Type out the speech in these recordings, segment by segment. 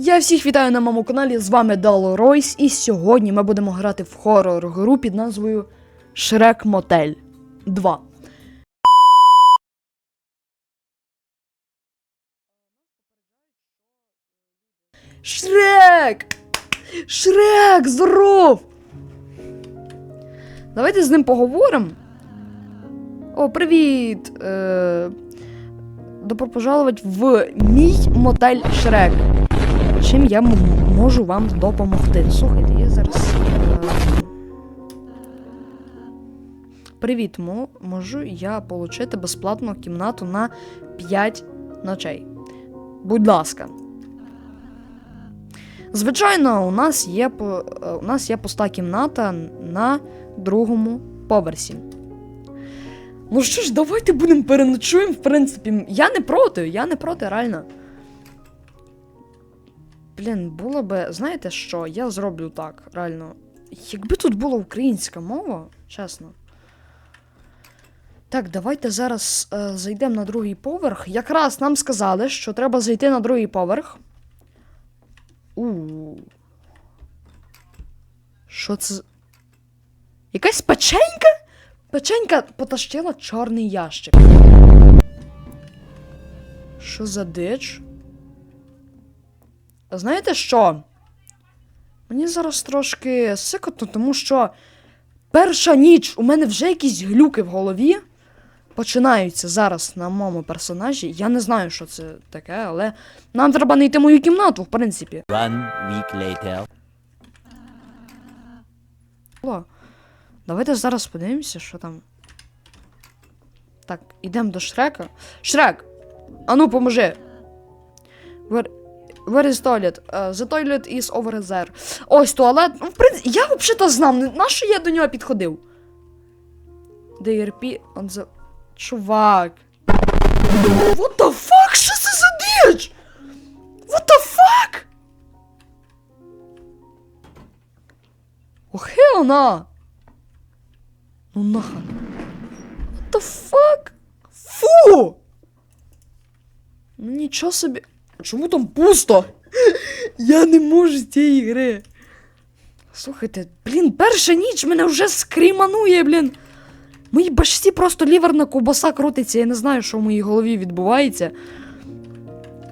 Я всіх вітаю на моєму каналі, з вами Дало Ройс, і сьогодні ми будемо грати в хоррор гру під назвою Шрек Мотель 2. Шрек! Шрек, здоров! Давайте з ним поговоримо. О, привіт! Е... Добро пожаловать в мій мотель Шрек. Чим я можу вам допомогти? Слухайте, я зараз. Е... Привіт, мо- можу я отримати безплатну кімнату на 5 ночей. Будь ласка. Звичайно, у нас є, е, у нас є пуста кімната на другому поверсі. Ну що ж, давайте будемо переночуємо, в принципі. Я не проти, я не проти, реально. Блін, було би, знаєте що, я зроблю так, реально. Якби тут була українська мова, чесно. Так, давайте зараз е, зайдемо на другий поверх. Якраз нам сказали, що треба зайти на другий поверх. У. Що це? Якась печенька? Печенька потащила чорний ящик. Що за дич? Знаєте що? Мені зараз трошки сикотно, тому що перша ніч у мене вже якісь глюки в голові починаються зараз на моєму персонажі. Я не знаю, що це таке, але нам треба знайти мою кімнату, в принципі. One week later. О, давайте зараз подивимося, що там. Так, ідемо до Шрека. Шрек! Ану, поможи! Where, where is toilet? Uh, the toilet is over there. Ось туалет. Ну, в принципі, я взагалі знав, не- на що я до нього підходив? DRP on the... Чувак. What the fuck? Що це за діч? What the fuck? О, hell no! Ну нахер. What the fuck? Фу! Ну нічого собі. Чому там пусто? Я не можу з цієї гри. Слухайте, блін, перша ніч мене вже скріманує, блін. Моїй башці просто ліверна ковбаса крутиться, я не знаю, що в моїй голові відбувається.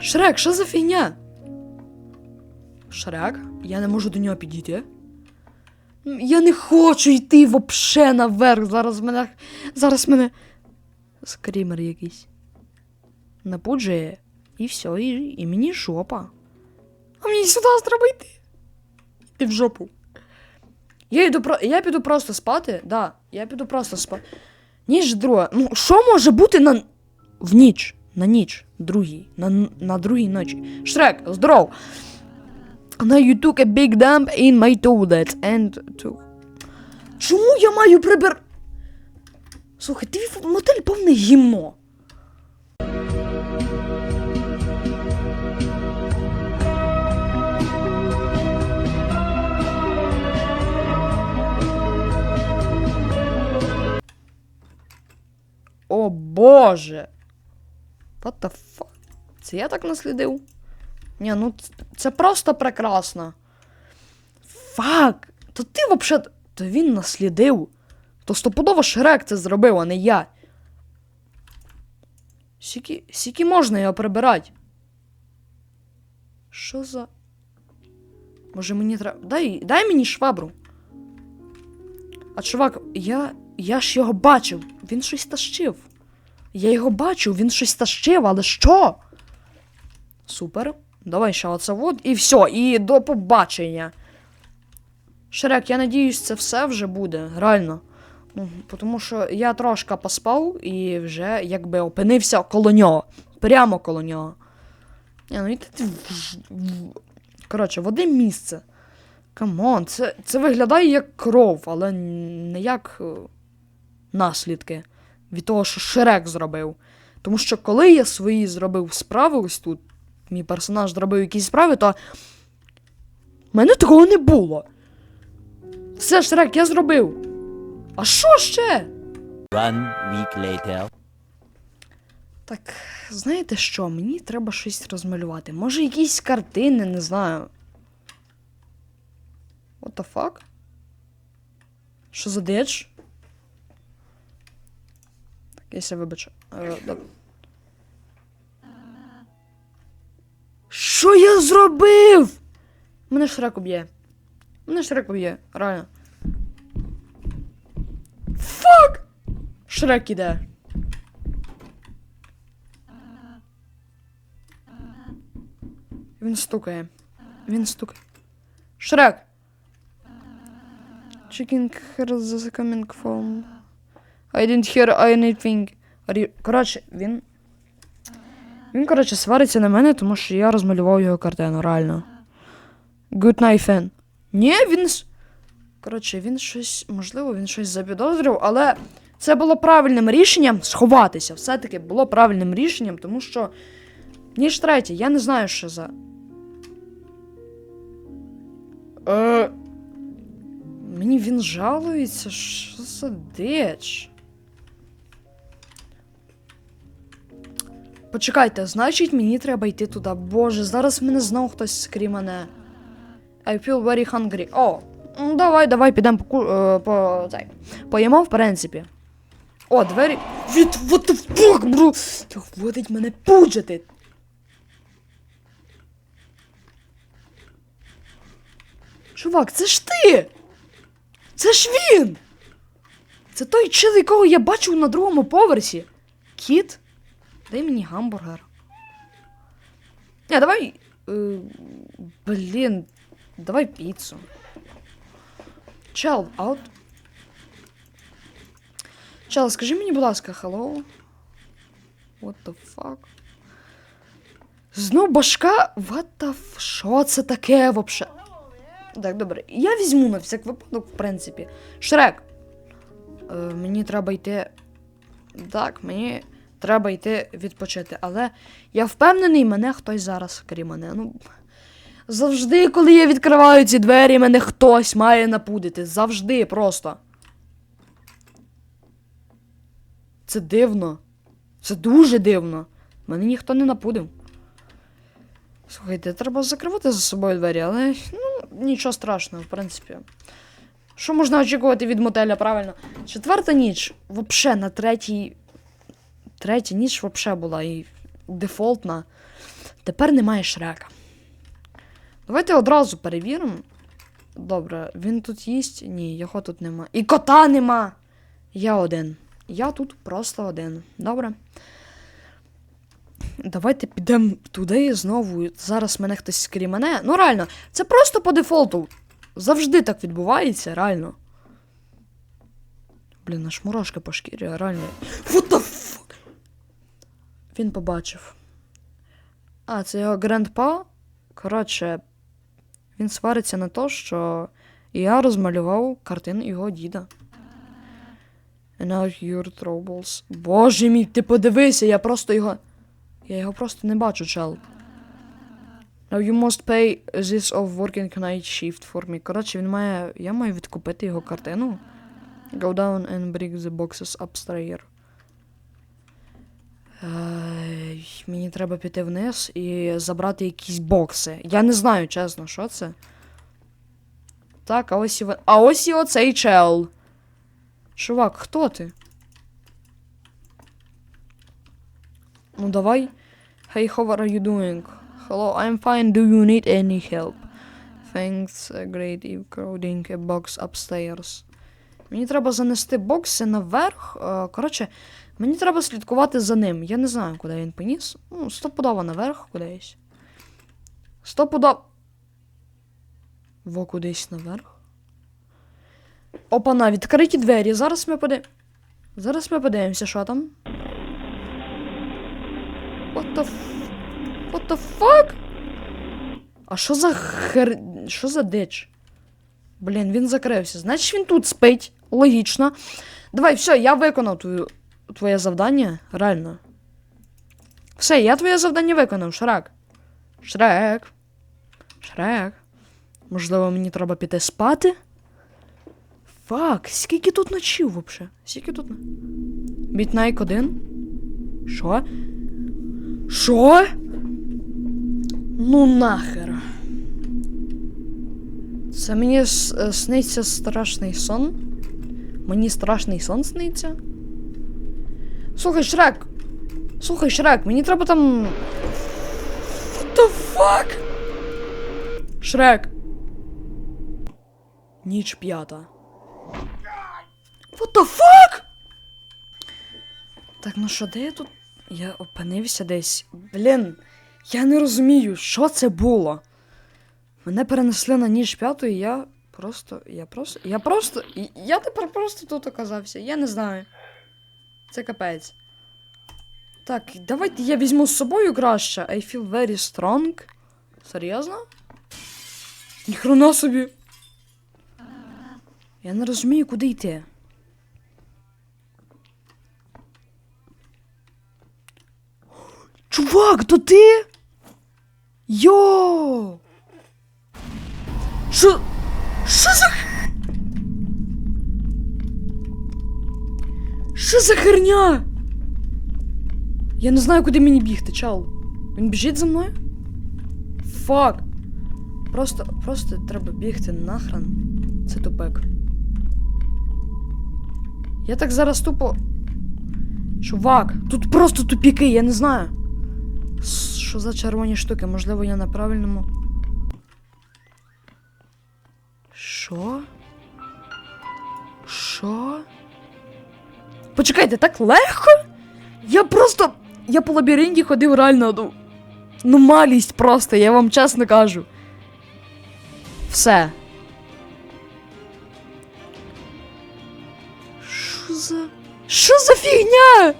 Шрек, що за фігня? Шрек? Я не можу до нього підійти. Я не хочу йти вообще наверх. Зараз мене. Зараз мене. Скрімер якийсь. Напуджує. І все, і, і мені жопа. А мені сюди треба йти. Йти в жопу. Я йду про. Я піду просто спати. Да, я піду просто спати. Ніч друга. Ну, що може бути на. В ніч. На ніч. Другій. На, на другій ночі. Шрек, здоров. Now you took a big dump in my toilet and took... Чому я маю прибир... Слухай, твій мотель повне гімно. Боже. What the fuck? Це я так наслідив? Ні, ну це просто прекрасно. Фак! То ти взагалі. То він наслідив. То стопудово Шрек це зробив, а не я. Сіки, сіки можна його прибирати. Що за. Може мені треба. Дай, дай мені швабру. А чувак, я. Я ж його бачив. Він щось тащив. Я його бачив, він щось тащив, але що? Супер. Давай ще оце от. І все, і до побачення. Шрек, я надіюсь, це все вже буде, реально. Ну, тому що я трошки поспав і вже якби опинився коло нього. Прямо коло нього. Ні, ну і ти. Коротше, в одне місце. Камон, це, це виглядає як кров, але не як е, наслідки від того, що Шрек зробив. Тому що коли я свої зробив справи ось тут, мій персонаж зробив якісь справи, то в мене такого не було. Все, Шрек, я зробив. А що ще? One week later. Так, знаєте що? Мені треба щось розмалювати. Може, якісь картини, не знаю. What the fuck? Що за дич? Я ся вибачу. Що я зробив? Мене шрек уб'є. Мене шрек уб'є, реально. Фак! Шрек іде. Він стукає. Він стукає. Шрек! Chicken hears the coming from. I didn't hear anything. Коротше, він. Він, коротше, свариться на мене, тому що я розмалював його картину, реально. Good night, fan. Ні, він. Коротше, він щось, можливо, він щось запідозрив, але це було правильним рішенням сховатися. Все-таки було правильним рішенням, тому що. Ніж третє, я не знаю, що за. Е... Мені він жалується, що за дич. Почекайте, значить мені треба йти туди. Боже, зараз мене знову хтось скрімане. I feel very hungry. О, ну давай, давай, підемо по, е, по, цей, поїмо, в принципі. О, двері. Від, what the fuck, бро? Хватить мене пуджити. Чувак, це ж ти! Це ж він! Це той чел, якого я бачив на другому поверсі. Кіт? Дай мені гамбургер. Не, давай. Е, блін, давай піцу. Чел, аут. Чел, скажи мені, будь ласка, hello. What the fuck? Знов башка? What the f... Що це таке вообще? Так, добре. Я візьму на всяк випадок, в принципі. Шрек. Е, мені треба йти. Так, мені треба йти відпочити. Але я впевнений, мене хтось зараз, крім мене. Ну. Завжди, коли я відкриваю ці двері, мене хтось має напудити. Завжди просто. Це дивно. Це дуже дивно. Мене ніхто не напудив. Слухайте, треба закривати за собою двері, але ну, нічого страшного, в принципі. Що можна очікувати від мотеля, правильно? Четверта ніч, вообще на третій. Третя ніч вообще була і дефолтна. Тепер немає шрека. Давайте одразу перевіримо. Добре, він тут їсть? Ні, його тут нема. І кота нема! Я один. Я тут просто один. Добре. Давайте підемо туди знову. Зараз мене хтось скрімане. Ну реально, це просто по дефолту. Завжди так відбувається, реально. Блін, аж мурашки по шкірі, реально. What the? Він побачив. А, це його грандпа. Коротше, він свариться на те, що я розмалював картину його діда. Now your troubles. Боже мій, ти подивися, я просто його. Я його просто не бачу, чел. Now you must pay this of working night shift for me. Коротше, він має. Я маю відкупити його картину. Go down and bring the boxes upstairs. Мені треба піти вниз і забрати якісь бокси. Я не знаю, чесно, що це. Так, а ось і ви- А ось і оцей чел. Чувак, хто ти? Ну давай. Hey, how are you doing? Hello, I'm fine. Do you need any help? Thanks, uh, great. You crowding a box upstairs. Мені треба занести бокси наверх. Е, Коротше, мені треба слідкувати за ним. Я не знаю, куди він поніс. Ну, стопудово наверх кудись. Стопудово. Во кудись наверх. Опана, відкриті двері. Зараз ми поди... Зараз ми подивимося, що там. What the f... What the fuck? А що за хер... Що за дич? Блін, він закрився. Значить він тут спить. Логічно. Давай, все, я виконав твою... твоє завдання. Реально. Все, я твоє завдання виконав, Шрек. Шрек. Шрек. Можливо, мені треба піти спати? Фак, скільки тут ночів вообще? Скільки тут? Міднайк один? Що? Що? Ну нахер. Це мені е, сниться страшний сон. Мені страшний сон сниться. Слухай, Шрек. Слухай, Шрек, мені треба там. What the fuck? Шрек. Ніч п'ята. What the fuck? Так, ну що, де я тут? Я опинився десь. Блін, я не розумію, що це було. Мене перенесли на ніж п'яту, і я просто. Я просто. Я просто. Я тепер просто тут оказався. Я не знаю. Це капець. Так, давайте я візьму з собою краще. I feel very strong. Серйозно? Ніхрена собі. Я не розумію, куди йти. Чувак, то ти? Йо! Що? Що за. Що за херня? Я не знаю, куди мені бігти, чал. Він біжить за мною? Фак. Просто, просто треба бігти нахрен. Це тупик. Я так зараз тупо. Чувак, тут просто тупіки, я не знаю. Що за червоні штуки? Можливо, я на правильному. Що? Що? Почекайте, так легко? Я просто. Я по лабіринті ходив реально. Ну, ну малість просто, я вам чесно кажу. Все. Що за. Що за фігня?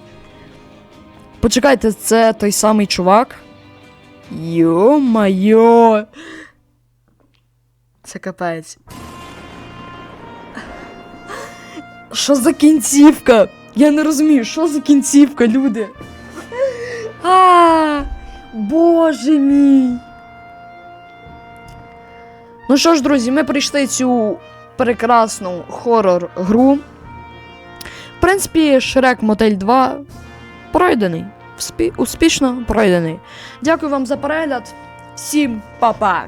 Почекайте, це той самий чувак. Йо-майо. Це капець. Що за кінцівка? Я не розумію, що за кінцівка, люди. А, боже мій. Ну що ж, друзі, ми прийшли цю прекрасну хорор гру. В принципі, Шрек Мотель 2 пройдений. Успішно пройдений. Дякую вам за перегляд. Всім па-па!